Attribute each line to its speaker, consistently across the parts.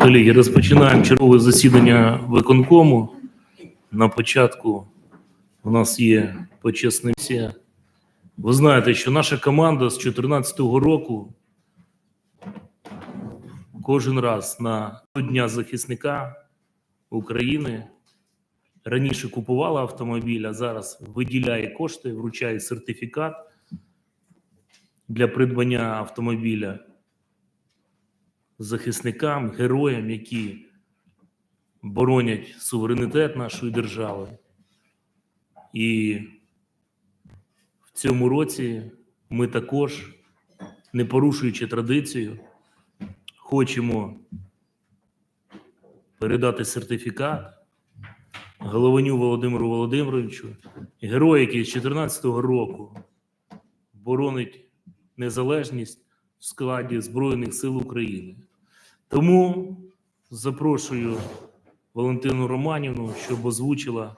Speaker 1: Колеги, розпочинаємо чергове засідання виконкому. На початку у нас є почесна місія. Ви знаєте, що наша команда з 2014 року кожен раз на Дня захисника України раніше купувала автомобіль, а зараз виділяє кошти, вручає сертифікат для придбання автомобіля захисникам, героям, які боронять суверенітет нашої держави. І в цьому році ми також, не порушуючи традицію, хочемо передати сертифікат Голованю Володимиру Володимировичу, герою, який з 2014 року боронить незалежність складі Збройних сил України. Тому запрошую Валентину Романівну, щоб озвучила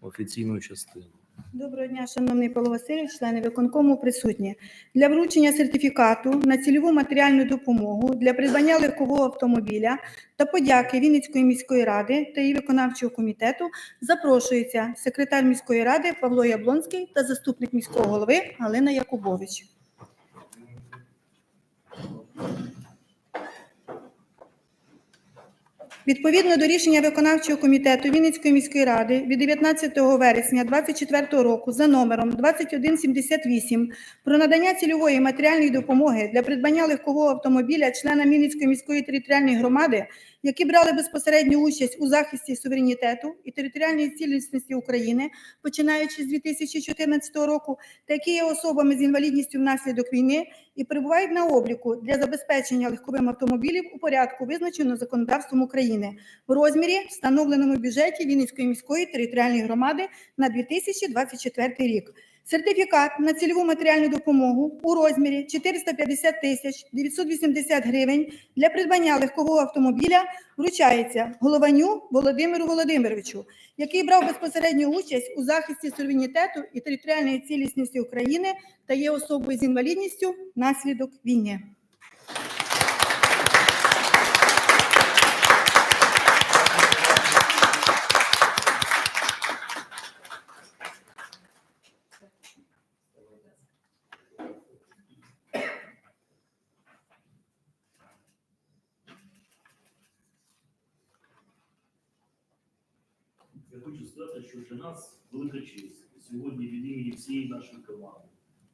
Speaker 1: офіційну частину.
Speaker 2: Доброго дня, шановний Павло Васильович, члени виконкому присутні. Для вручення сертифікату на цільову матеріальну допомогу для придбання легкового автомобіля та подяки Вінницької міської ради та її виконавчого комітету запрошується секретар міської ради Павло Яблонський та заступник міського голови Галина Якубович. Відповідно до рішення виконавчого комітету Вінницької міської ради від 19 вересня 2024 року за номером 2178 про надання цільової матеріальної допомоги для придбання легкового автомобіля членам Вінницької міської територіальної громади, які брали безпосередню участь у захисті суверенітету і територіальної цілісності України, починаючи з 2014 року, та які є особами з інвалідністю внаслідок війни і перебувають на обліку для забезпечення легковим автомобілів у порядку, визначено законодавством України, в розмірі, встановленому бюджеті Вінницької міської територіальної громади на 2024 рік. Сертифікат на цільову матеріальну допомогу у розмірі 450 тисяч 980 гривень для придбання легкового автомобіля вручається Голованю Володимиру Володимировичу, який брав безпосередню участь у захисті суверенітету і територіальної цілісності України та є особою з інвалідністю внаслідок війни.
Speaker 1: Я хочу сказати, що для нас велика честь сьогодні від імені всієї нашої команди,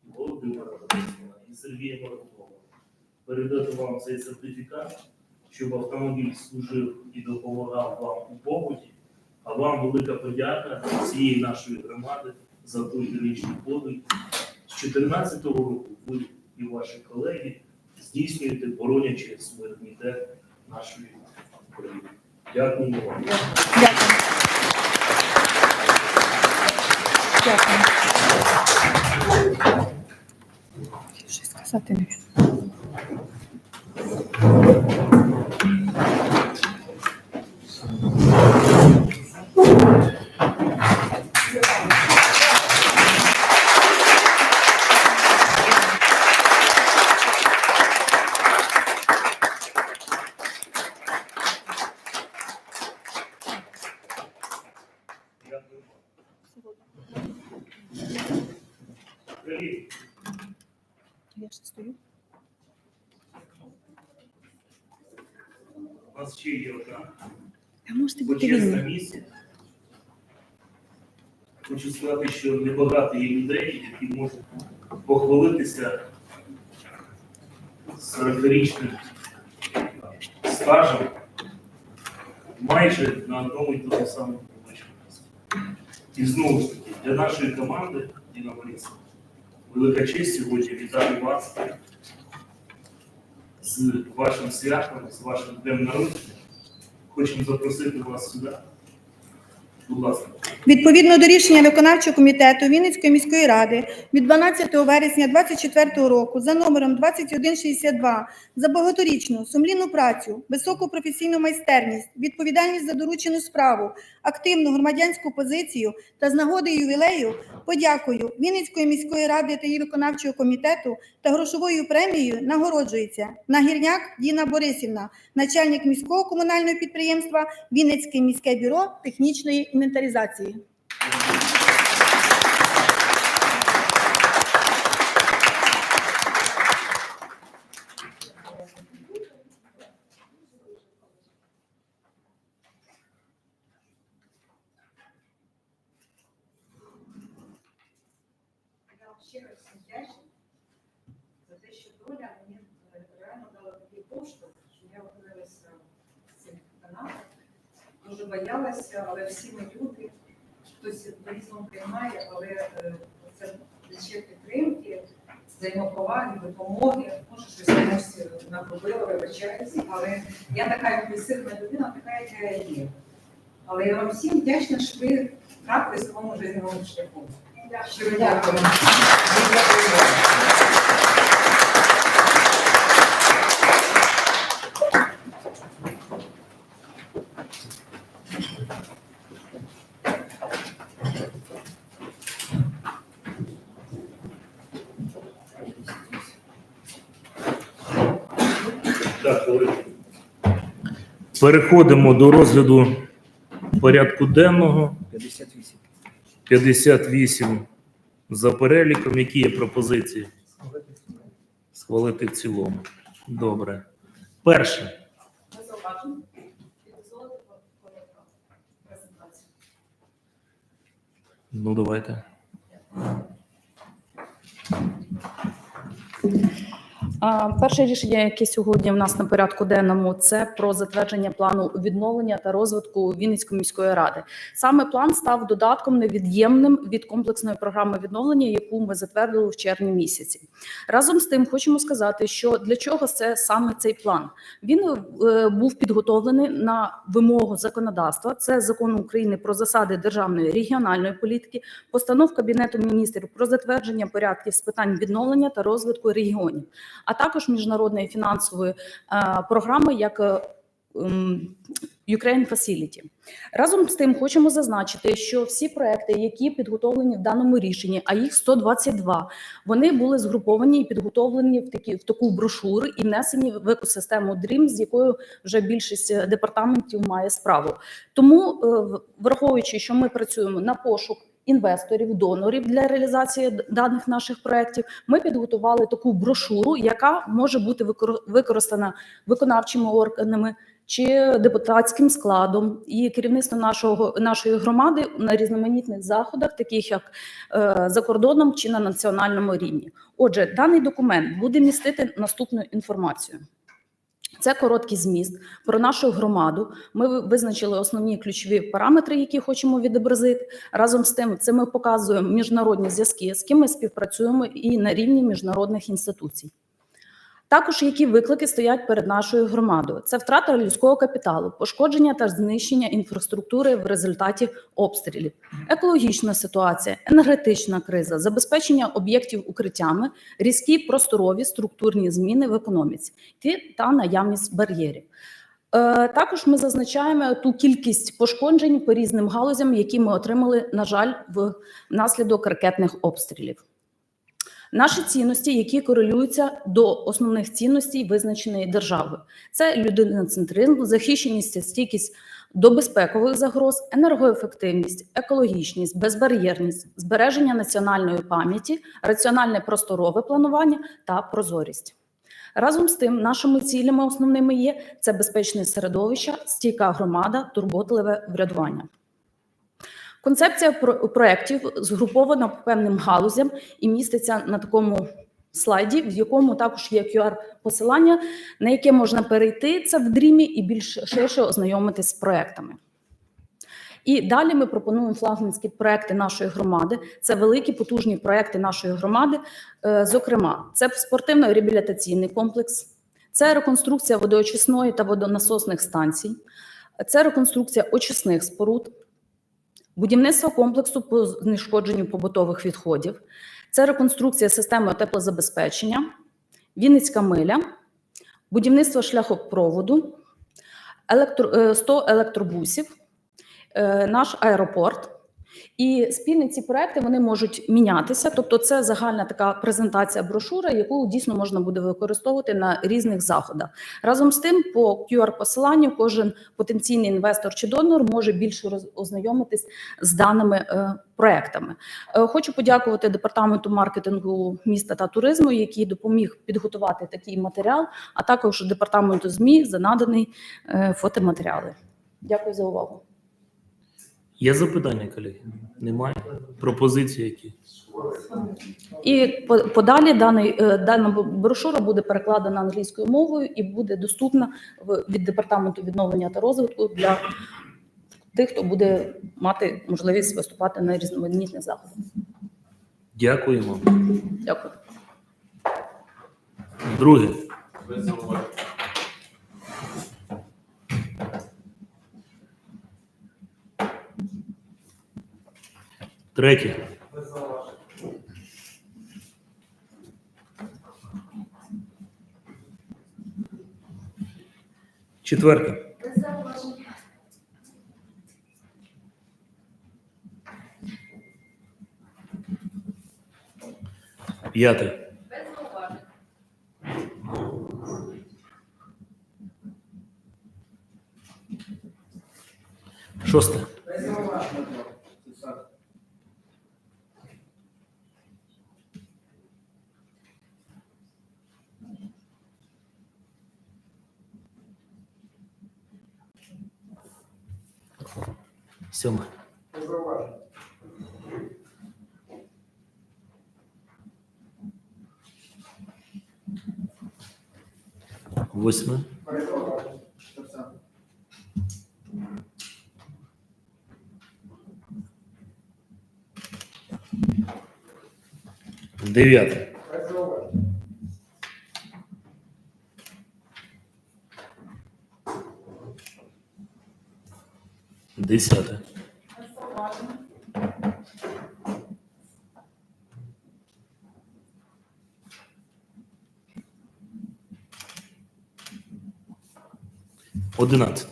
Speaker 1: Володимира Борисовна і Сергія Морозова, передати вам цей сертифікат, щоб автомобіль служив і допомагав вам у побуті, а вам велика подяка всієї нашої громади за той героїчний подвиг. З 2014 року ви і ваші колеги здійснюєте боронячи суверенітет нашої України. Дякуємо вам.
Speaker 2: Дякую. Дякую. Щось сказати не
Speaker 1: Дякую вам. Колеги,
Speaker 2: Я ж стою.
Speaker 1: У нас ще є одна
Speaker 2: А можете бути
Speaker 1: почесна
Speaker 2: вільні.
Speaker 1: місія. Хочу сказати, що небагато є людей, які можуть похвалитися 40-річним стажем майже на одному і тому самому робочому місці. І знову ж таки, для нашої команди, Діна Борисовна, велика честь сьогодні вітати вас з вашим святом, з вашим днем народження. Хочемо запросити вас сюди.
Speaker 2: Відповідно до рішення виконавчого комітету Вінницької міської ради від 12 вересня 2024 року за номером 2162 за багаторічну сумлінну працю, високу професійну майстерність, відповідальність за доручену справу, активну громадянську позицію та з нагоди ювілею подякую Вінницької міської ради та її виконавчого комітету та грошовою премією нагороджується Нагірняк Діна Борисівна, начальник міського комунального підприємства Вінницьке міське бюро технічної інвентаризації.
Speaker 3: Я вам щиро всім вдячна за те, що доля мені е, реально дала такий поштовх, що я опинилася в цих каналах. Дуже боялася, але всі ми люди, хтось по-різному приймає, але е, це ще підтримки, взаємоповаги, допомоги. Може, щось комусь нагробила, вибачаюся, але я така імпульсивна людина, така, яка я є. Але я вам всім вдячна, що ви трапили з своєму життєвому шляху. Щиро дякую.
Speaker 1: Так, колеги. Переходимо до розгляду порядку денного.
Speaker 4: 58.
Speaker 1: 58 за переліком. Які є пропозиції? Схвалити в цілому. Добре. Перше. Ну, давайте.
Speaker 5: Перше рішення, яке сьогодні в нас на порядку денному, це про затвердження плану відновлення та розвитку Вінницької міської ради. Саме план став додатком невід'ємним від комплексної програми відновлення, яку ми затвердили в червні місяці. Разом з тим, хочемо сказати, що для чого це саме цей план. Він е, був підготовлений на вимогу законодавства. Це закон України про засади державної регіональної політики, постанов Кабінету міністрів про затвердження порядків з питань відновлення та розвитку регіонів, а також міжнародної фінансової е, програми, як е, м, Ukraine Facility. Разом з тим хочемо зазначити, що всі проекти, які підготовлені в даному рішенні, а їх 122, вони були згруповані і підготовлені в такі в таку брошуру і внесені в екосистему DREAM, з якою вже більшість департаментів має справу. Тому, е, враховуючи, що ми працюємо на пошук. Інвесторів, донорів для реалізації даних наших проєктів, ми підготували таку брошуру, яка може бути використана виконавчими органами чи депутатським складом і керівництво нашого нашої громади на різноманітних заходах, таких як е, за кордоном чи на національному рівні. Отже, даний документ буде містити наступну інформацію. Це короткий зміст про нашу громаду. Ми визначили основні ключові параметри, які хочемо відобразити. Разом з тим, це ми показуємо міжнародні зв'язки, з ким ми співпрацюємо і на рівні міжнародних інституцій. Також які виклики стоять перед нашою громадою: це втрата людського капіталу, пошкодження та знищення інфраструктури в результаті обстрілів, екологічна ситуація, енергетична криза, забезпечення об'єктів укриттями, різкі просторові структурні зміни в економіці та наявність бар'єрів. Е, Також ми зазначаємо ту кількість пошкоджень по різним галузям, які ми отримали, на жаль, внаслідок ракетних обстрілів. Наші цінності, які корелюються до основних цінностей визначеної держави, це людиноцентризм, захищеність стійкість до безпекових загроз, енергоефективність, екологічність, безбар'єрність, збереження національної пам'яті, раціональне просторове планування та прозорість. Разом з тим, нашими цілями основними є це безпечне середовище, стійка громада, турботливе врядування. Концепція про- проєктів згрупована по певним галузям і міститься на такому слайді, в якому також є QR-посилання, на яке можна перейти це в дрімі і більш ширше ознайомитись з проектами. І далі ми пропонуємо флагманські проекти нашої громади. Це великі потужні проекти нашої громади. Е, Зокрема, це спортивно-реабілітаційний комплекс, це реконструкція водоочисної та водонасосних станцій, це реконструкція очисних споруд, будівництво комплексу по знешкодженню побутових відходів, це реконструкція системи теплозабезпечення, Вінницька миля, будівництво шляхопроводу, електро, е, 100 електробусів, е, наш аеропорт. І спільні ці проекти вони можуть мінятися. Тобто, це загальна така презентація брошура, яку дійсно можна буде використовувати на різних заходах. Разом з тим, по QR-посиланню кожен потенційний інвестор чи донор може більше ознайомитись з даними е, проектами. Е, Хочу подякувати департаменту маркетингу міста та туризму, який допоміг підготувати такий матеріал, а також департаменту ЗМІ за наданий е, фотоматеріали. Дякую за увагу.
Speaker 1: Є запитання, колеги? Немає? Пропозиції які?
Speaker 5: І подалі даний, е, дана брошура буде перекладена англійською мовою і буде доступна від департаменту відновлення та розвитку для тих, хто буде мати можливість виступати на різноманітних заходах.
Speaker 1: Дякуємо.
Speaker 5: Дякую.
Speaker 1: Друге. Третє. Четверте. П'яте. Шосте. Сьоме. Восьме. Дев'яте. Десяте. Одинадцяте.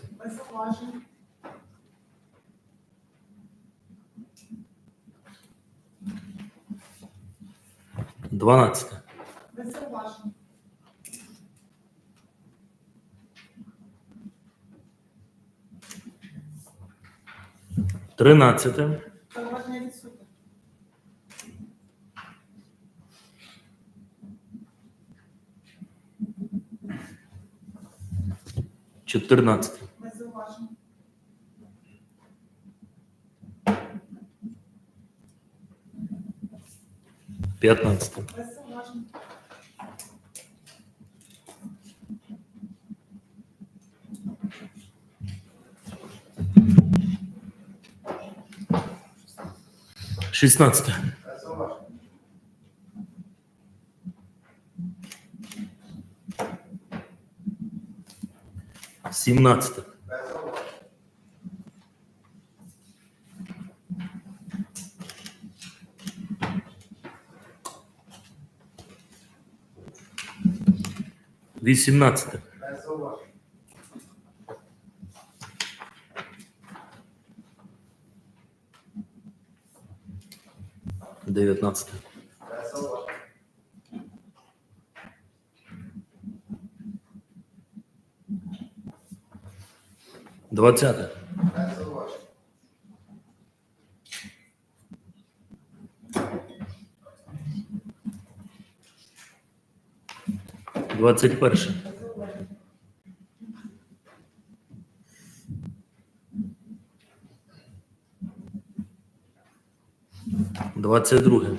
Speaker 1: Дванадцяте. Тринадцяте. 14. Пятнадцатый. Шестнадцатый. 17. Вісімнадцяте. Дев'ятнадцяте. Двадцяте. Двадцять перше. Двадцять друге.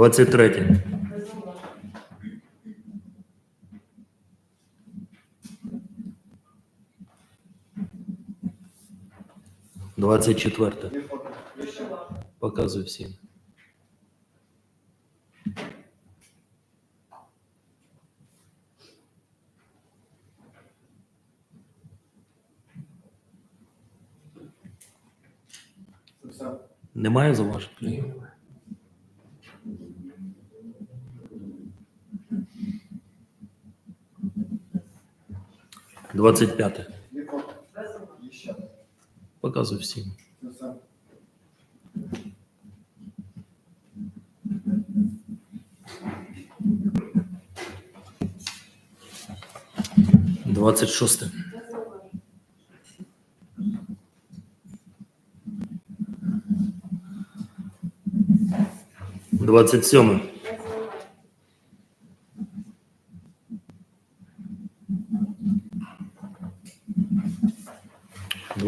Speaker 1: 23. Двадцять четверте. Показую всім. Немає зауважень? Ні. Двадцять п'яте. Показуй всім. Двадцять шосте. Двадцять сьоме.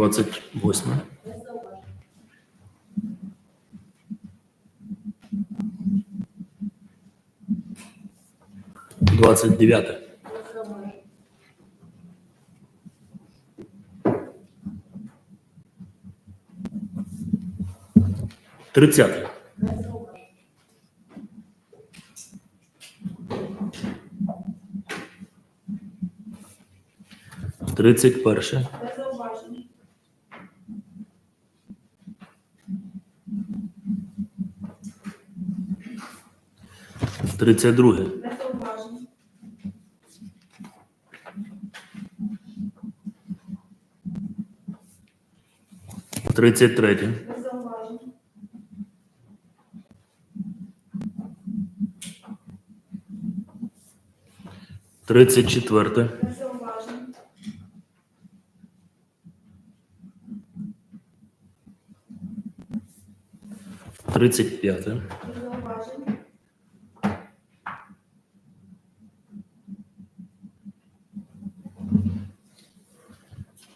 Speaker 1: 28. Двадцать девятое. Тридцатое. Тридцать первое. 32. Тридцять третє. Тридцять четверте. Тридцять п'яте.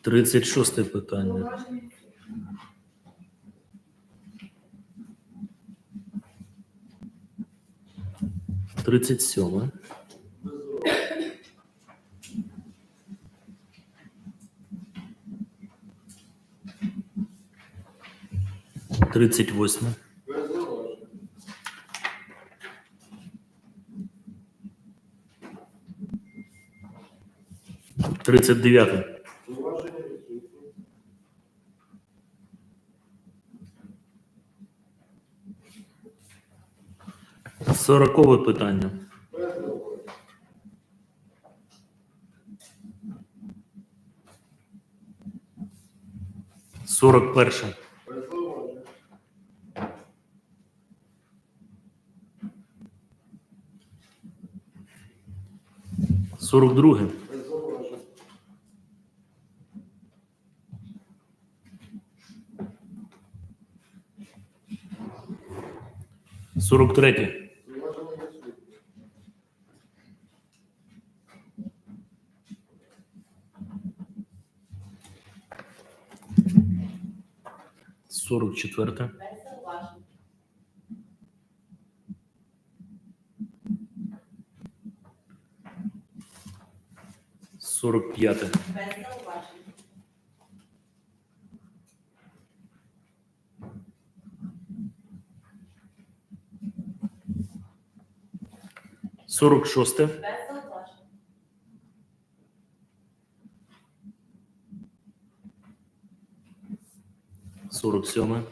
Speaker 1: Тридцять шосте питання. Тридцять сьоме. Тридцять восьме. Тридцять дев'яте. Сорокове питання. Сорок перше. Сорок друге. Сорок третє. Сорок четверте. Сорок п'яте. Сорок шосте. Сорок сьоме.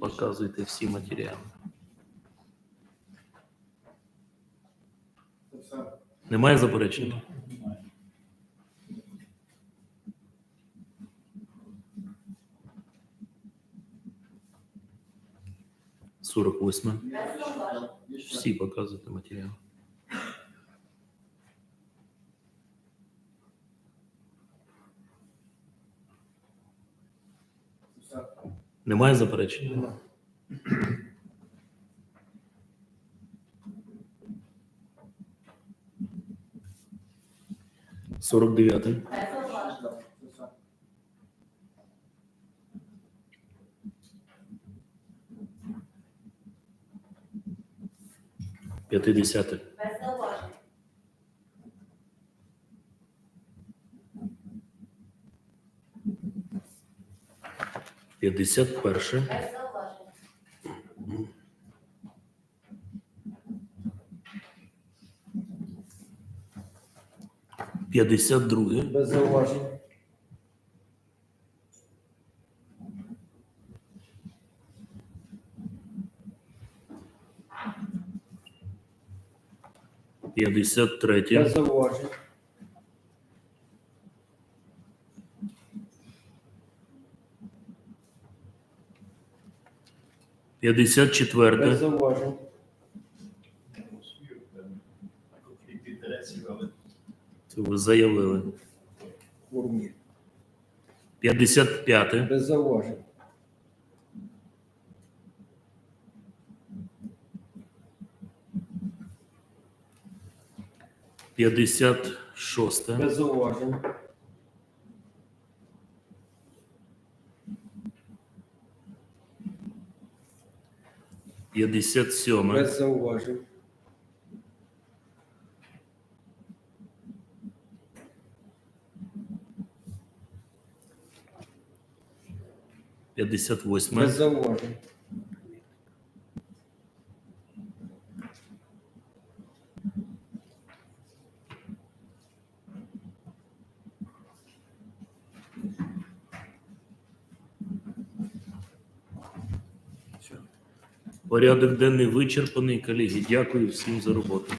Speaker 1: Показуйте всі матеріали. Немає заперечень? Сорок восьме. Всі показуйте матеріали. Немає заперечень? Сорок дев'ятий. П'ятидесятий. 51. Без. П'ятдесят друге.
Speaker 6: Без зауважень.
Speaker 1: П'ятдесят третє.
Speaker 6: Без зауважень.
Speaker 1: 54,
Speaker 6: Без зауважень.
Speaker 1: це ви заявили.
Speaker 6: Кворум є.
Speaker 1: 55,
Speaker 6: Без зауважень.
Speaker 1: п'ятдесят шосте,
Speaker 6: Без зауважень.
Speaker 1: П'ятдесят сьоме,
Speaker 6: Без зауважень.
Speaker 1: п'ятдесят
Speaker 6: Без зауважень.
Speaker 1: Порядок денний вичерпаний, колеги. Дякую всім за роботу.